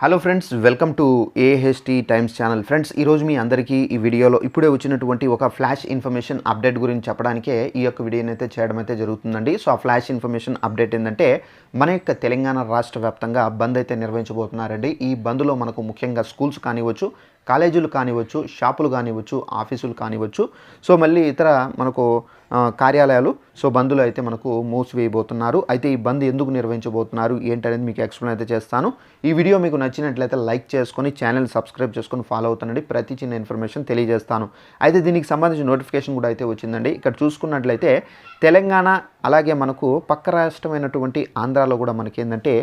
Hello friends welcome to AHT times channel friends ఈరోజు మీ అందరికీ ఈ వీడియోలో ఇప్పుడే వచ్చినటువంటి ఒక ఫ్లాష్ ఇన్ఫర్మేషన్ అప్డేట్ గురించి చెప్పడానికే ఈ యొక్క వీడియోని అయితే చేయడం అయితే జరుగుతుందండి. సో ఆ ఫ్లాష్ ఇన్ఫర్మేషన్ అప్డేట్ ఏంటంటే మన యొక్క తెలంగాణ రాష్ట్ర వ్యాప్తంగా బంద్ అయితే నిర్వహించబోతున్నారండి. ఈ బంద్లో మనకు ముఖ్యంగా స్కూల్స్ కానివ్వచ్చు కాలేజీలు కానివ్వచ్చు షాపులు కానివ్వచ్చు ఆఫీసులు కానివ్వచ్చు. సో మళ్ళీ ఇతర మనకు కార్యాలయాలు సో బంద్లు అయితే మనకు మూసివేయబోతున్నారు. అయితే ఈ బంద్ ఎందుకు నిర్వహించబోతున్నారు ఏంటనేది మీకు ఎక్స్ప్లెయిన్ అయితే చేస్తాను. ఈ వీడియో మీకు నచ్చినట్లయితే లైక్ చేసుకొని ఛానల్ సబ్స్క్రైబ్ చేసుకొని ఫాలో అవుతానండి ప్రతి చిన్న ఇన్ఫర్మేషన్ తెలియజేస్తాను. అయితే దీనికి సంబంధించిన నోటిఫికేషన్ కూడా అయితే వచ్చిందండి. ఇక్కడ చూసుకున్నట్లయితే తెలంగాణ అలాగే మనకు పక్క రాష్ట్రమైనటువంటి ఆంధ్రాలో కూడా మనకి ఏంటంటే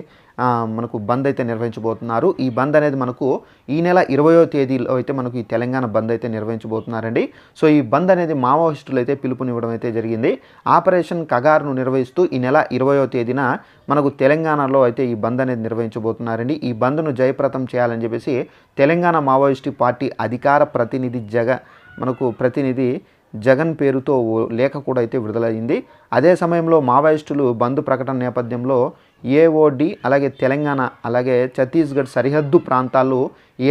మనకు బంద్ అయితే నిర్వహించబోతున్నారు. ఈ బంద్ అనేది మనకు ఈ నెల ఇరవయో తేదీలో అయితే మనకు ఈ తెలంగాణ బంద్ అయితే నిర్వహించబోతున్నారండి. సో ఈ బంద్ అనేది మావోయిస్టులు అయితే పిలుపునివ్వడం అయితే జరిగింది. ఆపరేషన్ కగార్ను నిర్వహిస్తూ ఈ నెల ఇరవయో తేదీన మనకు తెలంగాణలో అయితే ఈ బంద్ అనేది నిర్వహించబోతున్నారండి. ఈ బంద్ను జయప్రదం చేయాలని చెప్పేసి తెలంగాణ మావోయిస్టు పార్టీ అధికార ప్రతినిధి జగ మనకు ప్రతినిధి జగన్ పేరుతో లేఖ కూడా అయితే విడుదలైంది. అదే సమయంలో మావోయిస్టులు బంద్ ప్రకటన నేపథ్యంలో ఏఓడి అలాగే తెలంగాణ అలాగే ఛత్తీస్గఢ్ సరిహద్దు ప్రాంతాలు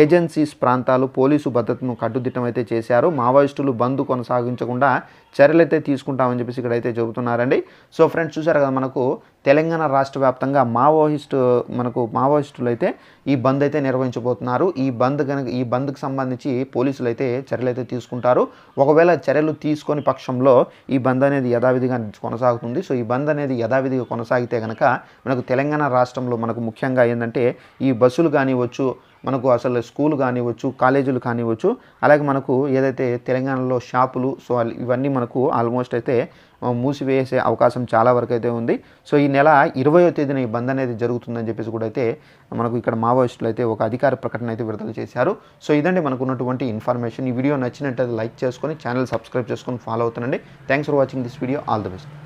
ఏజెన్సీస్ ప్రాంతాలు పోలీసు భద్రతను కట్టుదిట్టం అయితే చేశారు. మావోయిస్టులు బంద్ కొనసాగించకుండా చర్యలు అయితే తీసుకుంటామని చెప్పేసి ఇక్కడైతే చెబుతున్నారండి. సో ఫ్రెండ్స్ చూసారు కదా మనకు తెలంగాణ రాష్ట్ర వ్యాప్తంగా మావోయిస్టు మనకు మావోయిస్టులు అయితే ఈ బంద్ అయితే నిర్వహించబోతున్నారు. ఈ బంద్ కనుక ఈ బంద్కి సంబంధించి పోలీసులు అయితే చర్యలు అయితే తీసుకుంటారు. ఒకవేళ చర్యలు తీసుకొని పక్షంలో ఈ బంద్ అనేది యథావిధిగా కొనసాగుతుంది. సో ఈ బంద్ అనేది యథావిధిగా కొనసాగితే కనుక మనకు తెలంగాణ రాష్ట్రంలో మనకు ముఖ్యంగా ఏంటంటే ఈ బస్సులు కానివ్వచ్చు మనకు అసలు స్కూల్ కానివ్వచ్చు కాలేజీలు కానివ్వచ్చు అలాగే మనకు ఏదైతే తెలంగాణలో షాపులు సో ఇవన్నీ మనకు ఆల్మోస్ట్ అయితే మూసివేసే అవకాశం చాలా వరకు అయితే ఉంది. సో ఈ నెల ఇరవయో తేదీన ఈ బంద్ అనేది జరుగుతుందని చెప్పేసి కూడా అయితే మనకు ఇక్కడ మావోయిస్టులు అయితే ఒక అధికార ప్రకటన అయితే విడుదల చేశారు. సో ఇదండి మనకు ఉన్నటువంటి ఇన్ఫర్మేషన్. ఈ వీడియో నచ్చినట్లయితే లైక్ చేసుకొని ఛానల్ సబ్స్క్రైబ్ చేసుకొని ఫాలో అవుతానండి thanks for watching this video. All the best.